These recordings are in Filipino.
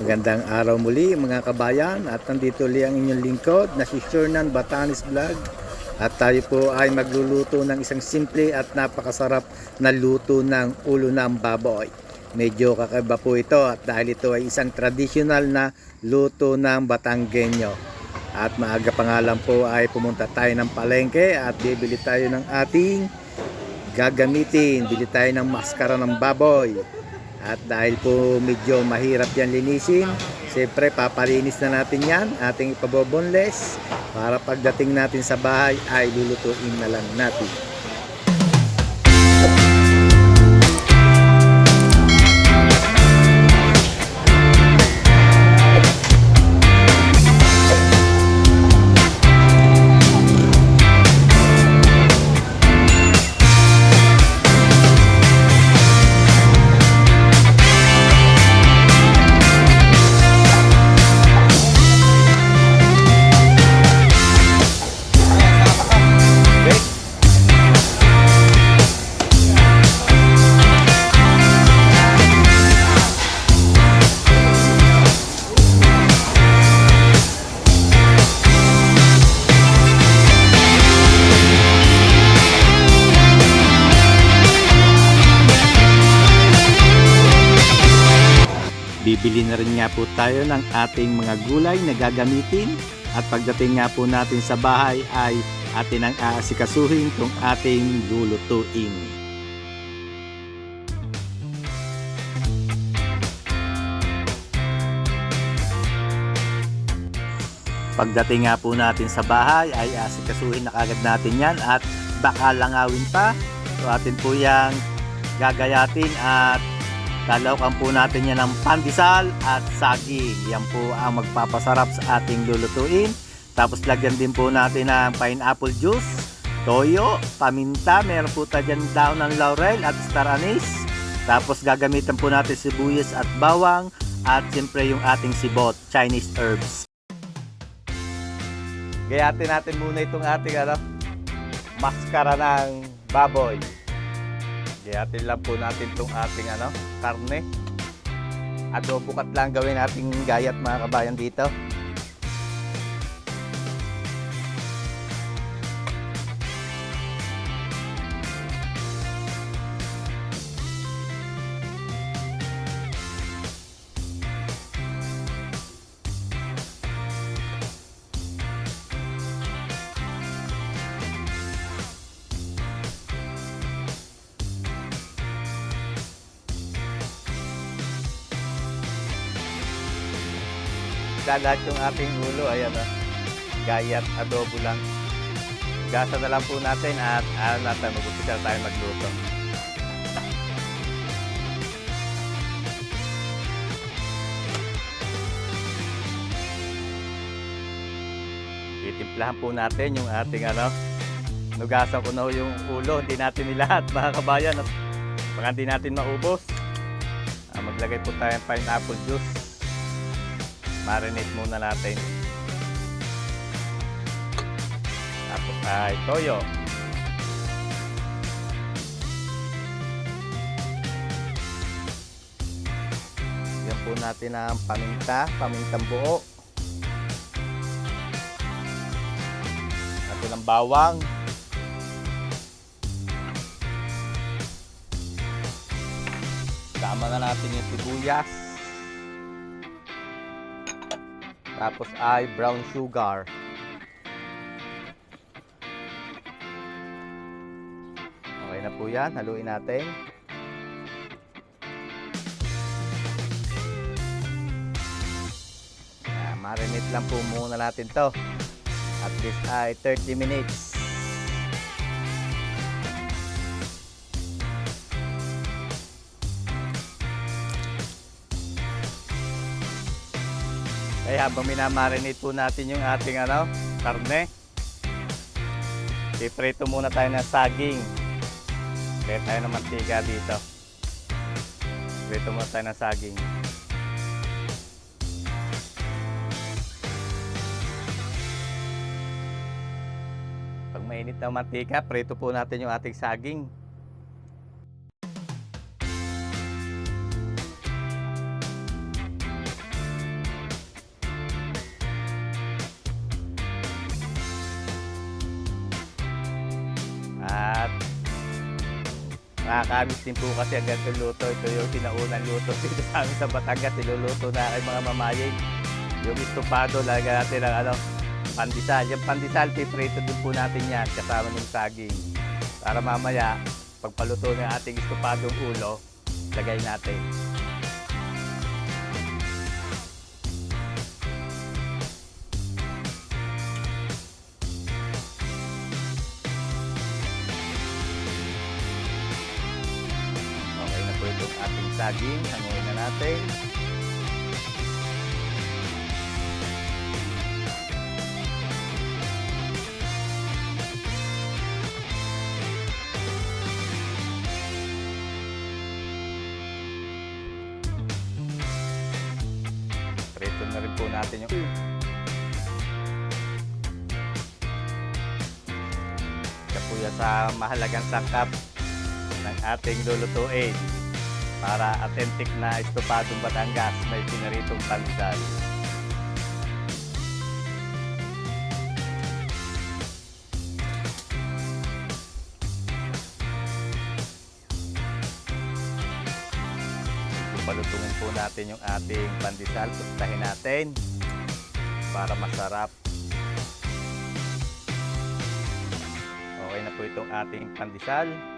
Magandang araw muli mga kabayan at nandito li ang inyong lingkod na si Shernan Batanis Vlog at tayo po ay magluluto ng isang simple at napakasarap na luto ng ulo ng baboy. Medyo kakaiba po ito at dahil ito ay isang traditional na luto ng Batanggenyo. At maaga pa nga po ay pumunta tayo ng palengke at bibili tayo ng ating gagamitin. Bili tayo ng maskara ng baboy. At dahil po medyo mahirap yan linisin, siyempre papalinis na natin yan, ating ipaboboneless para pagdating natin sa bahay ay lulutuin na lang natin. Bibili na rin nga po tayo ng ating mga gulay na gagamitin at pagdating nga po natin sa bahay ay atin ang aasikasuhin kung ating lulutuin. Pagdating nga po natin sa bahay ay asikasuhin na kagad natin yan at baka langawin pa. So atin po yung gagayatin at Lalawakan po natin yan ng pandesal at saging. Yan po ang magpapasarap sa ating lulutuin. Tapos lagyan din po natin ng pineapple juice, toyo, paminta, meron po tayo dyan daon ng laurel at star anise. Tapos gagamitan po natin sibuyas at bawang at siyempre yung ating sibot, Chinese herbs. Gayatin natin muna itong ating ano, maskara ng baboy. Gayatin lang po natin itong ating ano, karne. Adobo kat lang gawin nating gayat mga kabayan dito. Lahat yung ating ulo, ayan o. Gayat, adobo lang. Gasa na lang po natin at ano natin, mag-umpisa na tayo magluto. Titimplahan po natin yung ating ano, nugasan ko na yung ulo, hindi natin nilahat mga kabayan at baka hindi natin maubos. Ah, maglagay po tayo ng pineapple juice marinate muna natin. Tapos ay toyo. Yan po natin ang paminta, pamintang buo. Natin ang bawang. Tama na natin yung sibuyas. Tapos ay brown sugar. Okay na po yan. Haluin natin. Yan, marinate lang po muna natin to. At least ay 30 minutes. Kaya habang minamarinate po natin yung ating ano, karne, iprito muna tayo ng saging. Kaya tayo ng mantika dito. Prito muna tayo ng saging. Pag mainit na mantika, prito po natin yung ating saging. Nakakamis din po kasi ang ganitong luto. Ito yung sinaunang luto dito sa amin sa Batangas. Niluluto na kay mga mamayin. Yung estopado, lagyan natin ng ano, pandesal. Yung pandesal, piprito din po natin yan kasama ng saging. Para mamaya, pagpaluto ng ating estopadong ulo, lagay natin. Saging. Hanguin na natin. Prito na rin po natin yung kapuya sa mahalagang sangkap ng ating lulutuin para authentic na estopadong Batangas may pinaritong pandesal. Palutungin po natin yung ating pandesal. Pustahin natin para masarap. Okay na po itong ating pandesal.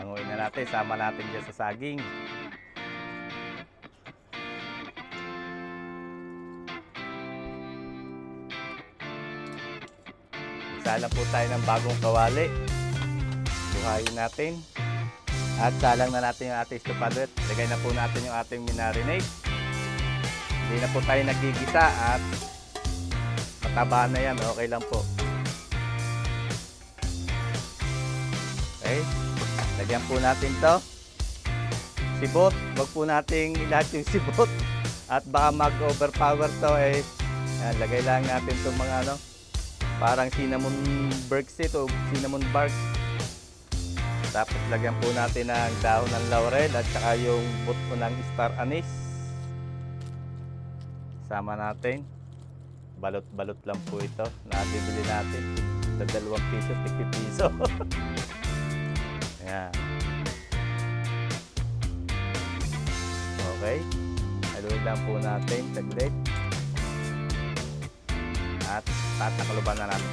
Hanguin na natin, sama natin dyan sa saging. Sala po tayo ng bagong kawali. Buhayin natin. At salang na natin yung ating estopado. Lagay na po natin yung ating minarinate. Hindi na po tayo nagigisa at mataba na yan. Okay lang po. Okay. Lagyan po natin to. Sibot. Huwag po nating lahat yung sibot. At baka mag-overpower to eh. Yan, lagay lang natin itong mga ano. Parang cinnamon barks ito. Cinnamon bark. Tapos lagyan po natin ng dahon ng laurel at saka yung buto ng star anise. Sama natin. Balot-balot lang po ito na bibili natin. Sa dalawang piso, 50 piso. Ayan. Okay. Haluin lang po natin saglit. At tatakluban na natin.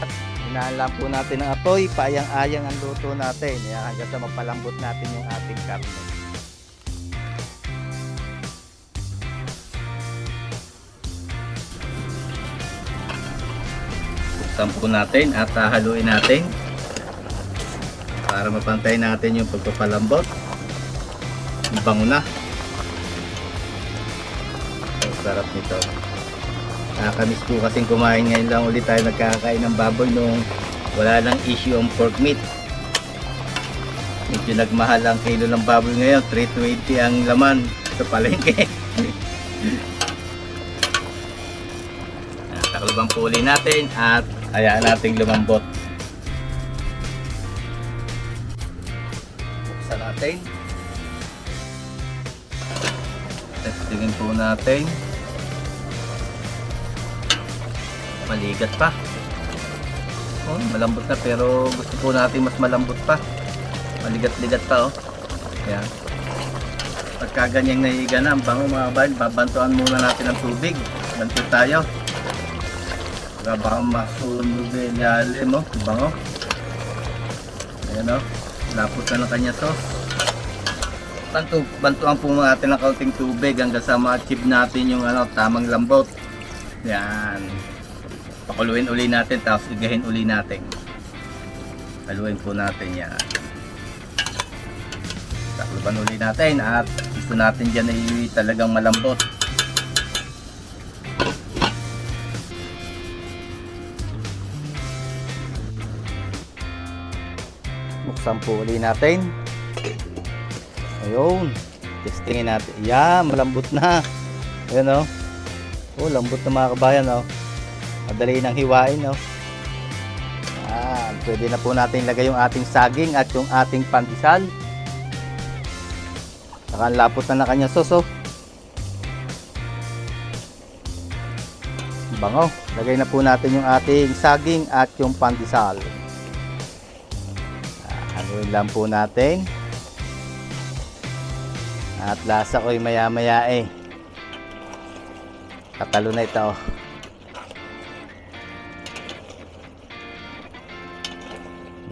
At Hinaan lang po natin ang apoy, paayang-ayang ang luto natin. Yan, hanggang sa mapalambot natin yung ating karne. Buksan po natin at haluin natin para mapantay natin yung pagpapalambot. Ang Bango na. Ang sarap nito. Nakakamiss po kasing kumain ngayon lang ulit tayo nagkakain ng baboy nung wala nang issue ang pork meat. Medyo nagmahal ang kilo ng baboy ngayon, 320 ang laman sa palengke. Takalubang po uli natin at hayaan nating lumambot. Buksan natin. Testingin po natin. Maligat pa. Oh, malambot na pero gusto po natin mas malambot pa. Maligat-ligat pa oh. Ayan. Pagka ganyang nahiga na, ang bango mga bayan, babantuan muna natin ng tubig. Banto tayo. Masunog na yung ilalim oh. Ang Bango. Ayan oh. Lapot na ng kanya sauce. Bantu, bantuan po natin ng kaunting tubig hanggang sa ma-achieve natin yung ano, tamang lambot. Yan. Pakuluin uli natin tapos igahin uli natin. Haluin po natin yan. Takluban uli natin at gusto natin dyan ay talagang malambot. Uli natin. Ayun. Testingin natin. Yan, malambot na. Ayan o. Oh, lambot na mga kabayan o. Madali nang hiwain o. Yan. Pwede na po natin ilagay yung ating saging at yung ating pandesal. Saka lapot na na kanya soso. Bango. Lagay na po natin yung ating saging at yung pandesal. Haluin lang po natin. At lasa ko'y maya-maya eh. Katalo na ito. oh.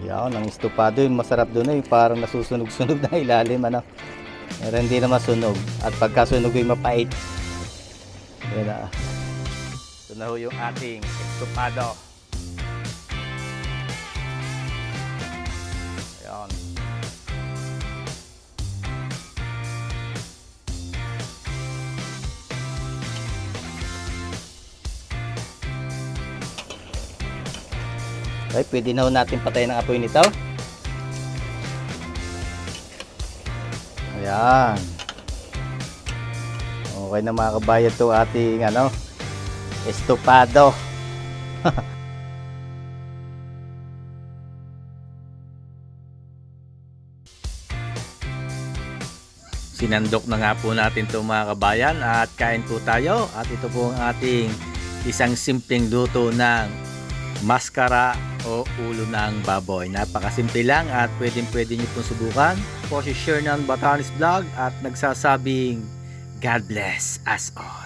Yan, ang estupado yun. Masarap doon eh. Parang nasusunog-sunog na ilalim. Ano? Pero hindi na masunog. At pagkasunog ay mapait. Yan na. Ito na ho yung ating estupado. Okay, pwede na natin patayin ang apoy nito. Ayan. Okay na mga kabayan to ating ano, estopado. Sinandok na nga po natin to mga kabayan at kain po tayo at ito po ang ating isang simpleng luto ng maskara o ulo ng baboy. Napakasimple lang at pwedeng pwede nyo pong subukan. Po si Shernan Batanis Vlog at nagsasabing God bless us all.